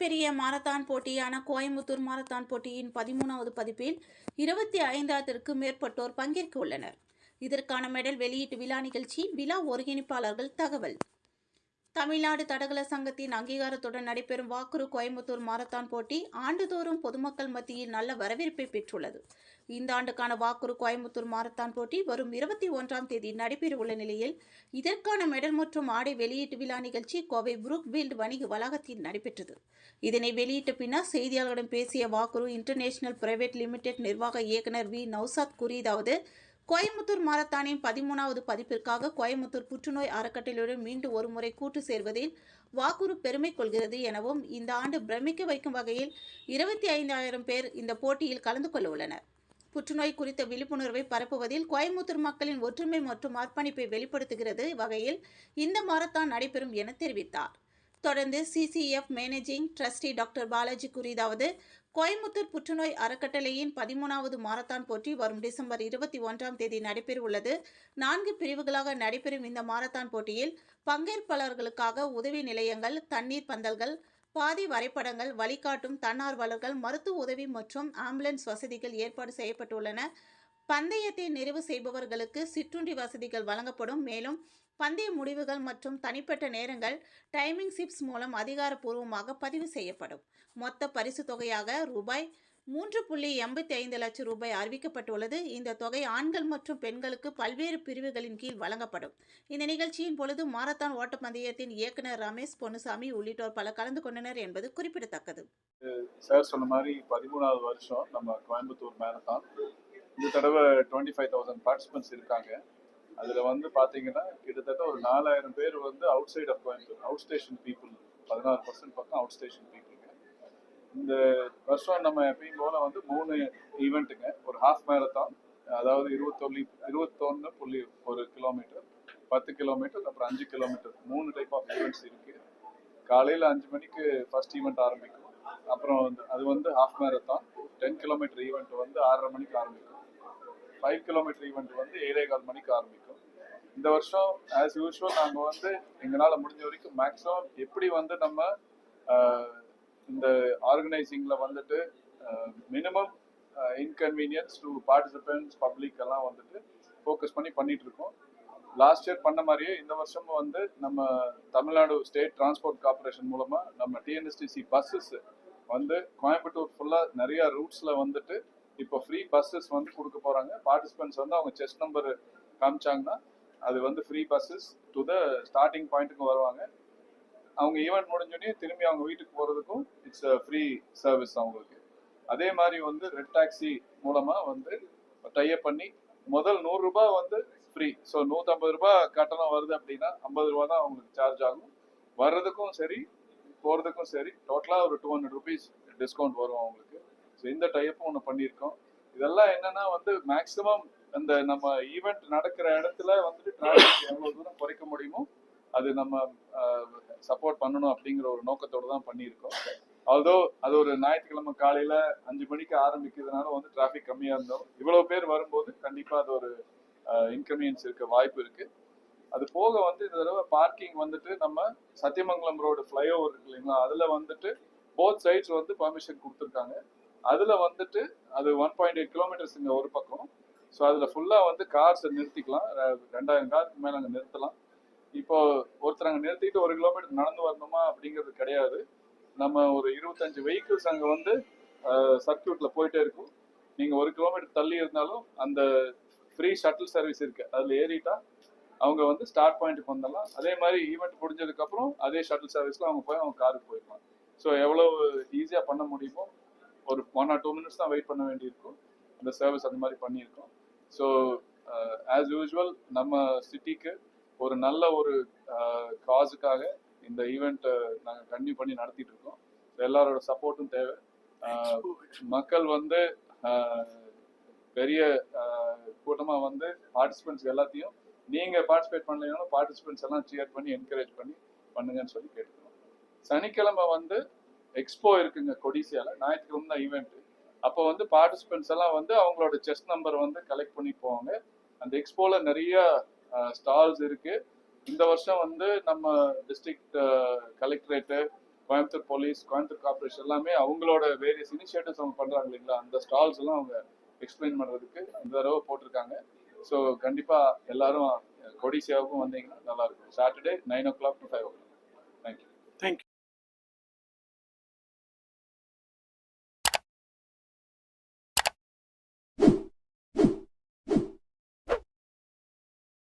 மிகப்பெரிய marathon போட்டியான Coimbatore marathon போட்டியின் பதிமூணாவது பதிப்பில் இருபத்தி ஐந்தாயிரத்திற்கு மேற்பட்டோர் பங்கேற்க உள்ளனர் இதற்கான மெடல் வெளியீட்டு விழா நிகழ்ச்சி விழா ஒருங்கிணைப்பாளர்கள் தகவல். தமிழ்நாடு தடகள சங்கத்தின் அங்கீகாரத்துடன் நடைபெறும் வாக்குரு கோயம்புத்தூர் மாரத்தான் போட்டி ஆண்டுதோறும் பொதுமக்கள் மத்தியில் நல்ல வரவேற்பை பெற்றுள்ளது. இந்த ஆண்டுக்கான வாக்குரு கோயம்புத்தூர் மாரத்தான் போட்டி வரும் இருபத்தி ஒன்றாம் தேதி நடைபெறவுள்ள நிலையில் இதற்கான மெடல் மற்றும் ஆடை வெளியீட்டு விழா நிகழ்ச்சி கோவை புரூக்பீல்டு வணிக வளாகத்தில் நடைபெற்றது. இதனை வெளியிட்ட பின்னர் செய்தியாளர்களிடம் பேசிய வாக்குரு இன்டர்நேஷனல் பிரைவேட் லிமிடெட் நிர்வாக இயக்குனர் வி. நௌசாத் கூறியதாவது கோயம்புத்தூர் மாரத்தானின் பதிமூணாவது பதிப்பிற்காக கோயம்புத்தூர் புற்றுநோய் அறக்கட்டளையுடன் மீண்டும் ஒருமுறை கூட்டு சேர்வதில் வாக்குறு பெருமை கொள்கிறது எனவும் இந்த ஆண்டு பிரமிக்க வைக்கும் வகையில் இருபத்தி ஐந்தாயிரம் பேர் இந்த போட்டியில் கலந்து கொள்ள உள்ளனர். புற்றுநோய் குறித்த விழிப்புணர்வை பரப்புவதில் கோயம்புத்தூர் மக்களின் ஒற்றுமை மற்றும் அர்ப்பணிப்பை வெளிப்படுத்துகிறது வகையில் இந்த மாரத்தான் நடைபெறும் என தெரிவித்தார். தொடர்ந்து CCF managing trustee doctor Balaji கூறியதாவது கோயம்புத்தூர் புற்றுநோய் அறக்கட்டளையின் பதிமூணாவது மாரத்தான் போட்டி வரும் டிசம்பர் இருபத்தி ஒன்றாம் தேதி நடைபெறவுள்ளது. நான்கு பிரிவுகளாக நடைபெறும் இந்த மாரத்தான் போட்டியில் பங்கேற்பாளர்களுக்காக உதவி நிலையங்கள் தண்ணீர் பந்தல்கள் பாதி வரைபடங்கள் வழிகாட்டும் தன்னார்வலர்கள் மருத்துவ உதவி மற்றும் ஆம்புலன்ஸ் வசதிகள் ஏற்பாடு செய்யப்பட்டுள்ளன. பந்தயத்தை நிறைவு செய்பவர்களுக்கு சிற்றுண்டி வசதிகள் வழங்கப்படும். மேலும் பந்தய முடிவுகள் மற்றும் தனிப்பட்ட நேரங்கள் டைமிங் சிப்ஸ் மூலம் அதிகாரப்பூர்வமாக பதிவு செய்யப்படும். மொத்த பரிசு தொகையாக ரூபாய் மூன்று புள்ளி எண்பத்தி ஐந்து லட்சம் ரூபாய் அறிவிக்கப்பட்டுள்ளது. இந்த தொகை ஆண்கள் மற்றும் பெண்களுக்கு பல்வேறு பிரிவுகளின் கீழ் வழங்கப்படும். இந்த நிகழ்ச்சியின் பொழுது மாரத்தான் ஓட்டப்பந்தயத்தின் இயக்குனர் ரமேஷ் பொன்னுசாமி உள்ளிட்டோர் பல கலந்து கொண்டனர் என்பது குறிப்பிடத்தக்கது. சார் சொன்ன மாதிரி பதிமூணாவது வருஷம் நம்ம கோயம்புத்தூர் மேரத்தான் இந்த தடவை டுவெண்ட்டி ஃபைவ் தௌசண்ட் பார்ட்டிசிபென்ட்ஸ் இருக்காங்க. அதில் வந்து பார்த்தீங்கன்னா கிட்டத்தட்ட ஒரு நாலாயிரம் பேர் வந்து outside of Coimbatore outstation people பதினாறு பர்சன்ட் பக்கம் அவுட் ஸ்டேஷன் பீப்புளுங்க இந்த வருஷம் நம்ம எப்பயும் போல வந்து மூணு ஈவெண்ட்டுங்க ஒரு ஹாஃப் மேரத்தான் அதாவது இருபத்தொல்லி இருபத்தொன்று புள்ளி ஒரு கிலோமீட்டர் பத்து கிலோமீட்டர் அப்புறம் அஞ்சு கிலோமீட்டர் மூணு டைப் ஆஃப் ஈவெண்ட்ஸ் இருக்கு. காலையில் அஞ்சு மணிக்கு ஃபர்ஸ்ட் ஈவெண்ட் ஆரம்பிக்கும். அப்புறம் வந்து அது வந்து half marathon ten kilometre event வந்து ஆறரை மணிக்கு ஆரம்பிக்கும். ஃபைவ் கிலோமீட்டர் ஈவெண்ட் வந்து ஏழே கால் மணிக்கு ஆரம்பிக்கும். இந்த வருஷம் ஆஸ் யூஷுவல் நாங்கள் வந்து எங்களால் முடிஞ்ச வரைக்கும் மேக்ஸிமம் எப்படி வந்து நம்ம இந்த ஆர்கனைசிங்கில் வந்துட்டு minimum inconvenience to participants public எல்லாம் வந்துட்டு ஃபோக்கஸ் பண்ணி பண்ணிட்டு இருக்கோம். லாஸ்ட் இயர் பண்ண மாதிரியே இந்த வருஷமும் வந்து நம்ம தமிழ்நாடு ஸ்டேட் டிரான்ஸ்போர்ட் கார்பரேஷன் மூலமாக நம்ம டிஎன்எஸ்டிசி பஸ்ஸஸ் வந்து கோயம்புத்தூர் ஃபுல்லாக நிறையா ரூட்ஸில் வந்துட்டு இப்போ ஃப்ரீ பஸ்ஸஸ் வந்து கொடுக்க போகிறாங்க பார்ட்டிசிபென்ட்ஸ் வந்து அவங்க செஸ்ட் நம்பர் காமிச்சாங்கன்னா அது வந்து free buses to the starting பாயிண்ட்டுக்கு வருவாங்க. அவங்க ஈவெண்ட் முடிஞ்சோடனே திரும்பி அவங்க வீட்டுக்கு போகிறதுக்கும் இட்ஸ் ஃப்ரீ சர்வீஸ் அவங்களுக்கு. அதே மாதிரி வந்து ரெட் டாக்ஸி மூலமாக வந்து டைப் பண்ணி முதல் நூறுரூபா வந்து ஃப்ரீ ஸோ நூற்றம்பது ரூபாய் கட்டணம் வருது அப்படின்னா ஐம்பது ரூபா தான் அவங்களுக்கு சார்ஜ் ஆகும். வர்றதுக்கும் சரி போகிறதுக்கும் சரி டோட்டலாக ஒரு டூ ஹண்ட்ரட் ருபீஸ் டிஸ்கவுண்ட் வரும் அவங்களுக்கு. ஸோ இந்த டைப்பும் ஒன்று பண்ணியிருக்கோம். இதெல்லாம் என்னன்னா வந்து மேக்சிமம் அந்த நம்ம ஈவெண்ட் நடக்கிற இடத்துல வந்துட்டு டிராஃபிக் எவ்வளோ தூரம் குறைக்க முடியுமோ அது நம்ம சப்போர்ட் பண்ணணும் அப்படிங்கிற ஒரு நோக்கத்தோட தான் பண்ணியிருக்கோம். ஆல்தோ அது ஒரு ஞாயிற்றுக்கிழமை காலையில அஞ்சு மணிக்கு ஆரம்பிக்கிறதுனால வந்து டிராஃபிக் கம்மியா இருந்தோம். இவ்வளவு பேர் வரும்போது கண்டிப்பா அது ஒரு இன்கன்வீனியன்ஸ் இருக்க வாய்ப்பு இருக்கு. அது போக வந்து இந்த தடவை பார்க்கிங் வந்துட்டு நம்ம சத்தியமங்கலம் ரோடு ஃப்ளைஓவர் இருக்கு இல்லைங்களா? அதுல வந்துட்டு போத் சைட்ஸ் வந்து பர்மிஷன் கொடுத்துருக்காங்க. அதில் வந்துட்டு அது ஒன் பாயிண்ட் எயிட் கிலோமீட்டர்ஸ் இங்கே ஒரு பக்கம். ஸோ அதில் ஃபுல்லாக வந்து கார்ஸை நிறுத்திக்கலாம். ரெண்டாயிரம் காருக்கு மேலே அங்கே நிறுத்தலாம். இப்போ ஒருத்தர் அங்கே நிறுத்திட்டு ஒரு கிலோமீட்டர் நடந்து வரணுமா அப்படிங்கிறது கிடையாது. நம்ம ஒரு இருபத்தஞ்சு வெஹிக்கிள்ஸ் அங்கே வந்து சர்க்கியூட்டில் போயிட்டே இருக்கும். நீங்கள் ஒரு கிலோமீட்டர் தள்ளி இருந்தாலும் அந்த ஃப்ரீ ஷட்டில் சர்வீஸ் இருக்கு. அதில் ஏறிட்டா அவங்க வந்து ஸ்டார்ட் பாயிண்ட்டுக்கு வந்துடலாம். அதே மாதிரி ஈவெண்ட் முடிஞ்சதுக்கப்புறம் அதே ஷட்டில் சர்வீஸில் அவங்க போய் அவங்க காருக்கு போயிடலாம். ஸோ எவ்வளவு ஈஸியாக பண்ண முடியுமோ ஒரு ஒன் ஆர் டூ மினிட்ஸ் தான் வெயிட் பண்ண வேண்டியிருக்கும். அந்த சர்வீஸ் அந்த மாதிரி பண்ணியிருக்கோம். ஸோ ஆஸ் யூஷுவல் நம்ம சிட்டிக்கு ஒரு நல்ல ஒரு காஸுக்காக இந்த ஈவெண்ட் நாங்கள் கண்டினியூ பண்ணி நடத்திட்டு இருக்கோம் எல்லாரோட சப்போர்ட்டும் தேவை. ஆஹ், மக்கள் வந்து ஆஹ், பெரிய கூட்டமாக வந்து பார்ட்டிசிபென்ட்ஸ் எல்லாத்தையும் நீங்கள் பார்ட்டிசிபேட் பண்ணலைனாலும் பார்ட்டிசிபென்ட்ஸ் எல்லாம் சியர் பண்ணி என்கரேஜ் பண்ணி பண்ணுங்கன்னு சொல்லி கேட்டுக்கிறோம். சனிக்கிழமை வந்து எக்ஸ்போ இருக்குங்க கொடிசியால. ஞாயிற்றுக்கிழமை தான் ஈவெண்ட் அப்போ வந்து பார்ட்டிசிபென்ட்ஸ் எல்லாம் வந்து அவங்களோட செஸ் நம்பர் வந்து கலெக்ட் பண்ணி போவாங்க. அந்த எக்ஸ்போல நிறைய ஸ்டால்ஸ் இருக்கு. இந்த வருஷம் வந்து நம்ம district collectorate Coimbatore police Coimbatore corporation எல்லாமே அவங்களோட வேரியஸ் இனிஷியேட்டிவ்ஸ் அவங்க பண்றாங்க இல்லைங்களா? அந்த ஸ்டால்ஸ் எல்லாம் அவங்க எக்ஸ்பிளைன் பண்றதுக்கு இந்த தடவை போட்டிருக்காங்க. ஸோ கண்டிப்பா எல்லாரும் கொடிசியாவுக்கும் வந்தீங்கன்னா நல்லா இருக்கும். Saturday nine o'clock to five o'clock